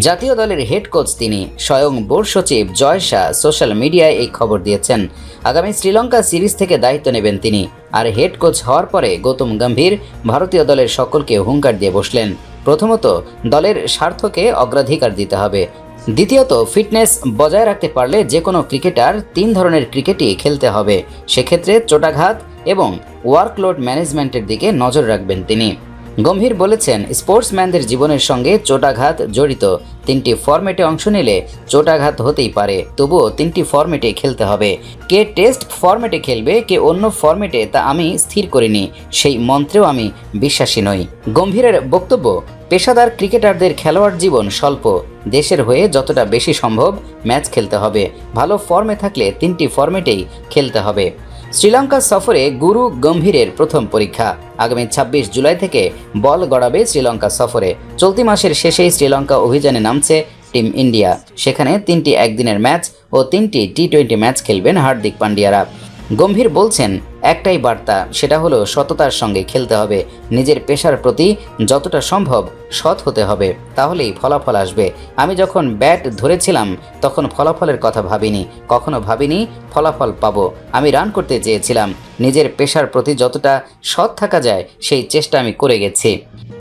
জাতীয় দলের head coach তিনি স্বয়ং বোর্ড সচিব জয় শাহ সোশ্যাল মিডিয়ায় এই খবর দিয়েছেন। আগামী শ্রীলঙ্কা সিরিজ থেকে দায়িত্ব নেবেন তিনি। আর হেড কোচ হওয়ার পরে গৌতম গম্ভীর ভারতীয় দলের সকলকে হুঙ্কার দিয়ে বসলেন। প্রথমত, দলের স্বার্থকে অগ্রাধিকার দিতে হবে। দ্বিতীয়ত ফিটনেস বজায় রাখতে পারলে যে কোনো ক্রিকেটার তিন ধরনের ক্রিকেটই খেলতে হবে। সেক্ষেত্রে চোটাঘাত এবং ওয়ার্কলোড ম্যানেজমেন্টের দিকে নজর রাখবেন তিনি। গম্ভীর বলেছেন, স্পোর্টসম্যানদের জীবনের সঙ্গে চোটাঘাত জড়িত। তিনটি ফরম্যাটে অংশ নিলে চোটাঘাত হতেই পারে। তবুও তিনটি ফরম্যাটে খেলতে হবে। কে টেস্ট ফরম্যাটে খেলবে, কে অন্য ফরম্যাটে, তা আমি স্থির করিনি। সেই মন্ত্রেও আমি বিশ্বাসী নই। গম্ভীরের বক্তব্য, পেশাদার ক্রিকেটারদের খেলোয়াড় জীবন স্বল্প। দেশের হয়ে যতটা বেশি সম্ভব ম্যাচ খেলতে হবে। ভালো ফর্মে থাকলে তিনটি ফরম্যাটেই খেলতে হবে। শ্রীলঙ্কা সফরে গুরু গম্ভীরের প্রথম পরীক্ষা। আগামী ছাব্বিশ জুলাই থেকে বল গড়াবে শ্রীলঙ্কা সফরে। চলতি মাসের শেষেই শ্রীলঙ্কা অভিযানে নামছে টিম ইন্ডিয়া। সেখানে তিনটি একদিনের ম্যাচ ও তিনটি টি টোয়েন্টি ম্যাচ খেলবেন হার্দিক পান্ডিয়ারা। গম্ভীর বলছেন, একটাই বার্তা, সেটা হলো সততার সঙ্গে খেলতে হবে। নিজের পেশার প্রতি যতটা সম্ভব সৎ হতে হবে, তাহলেই ফলাফল আসবে। আমি যখন ব্যাট ধরেছিলাম, তখন ফলাফলের কথা ভাবিনি, কখনো ভাবিনি ফলাফল পাবো। আমি রান করতে চেয়েছিলাম, নিজের পেশার প্রতি যতটা সৎ থাকা যায়, সেই চেষ্টা আমি করে গেছি।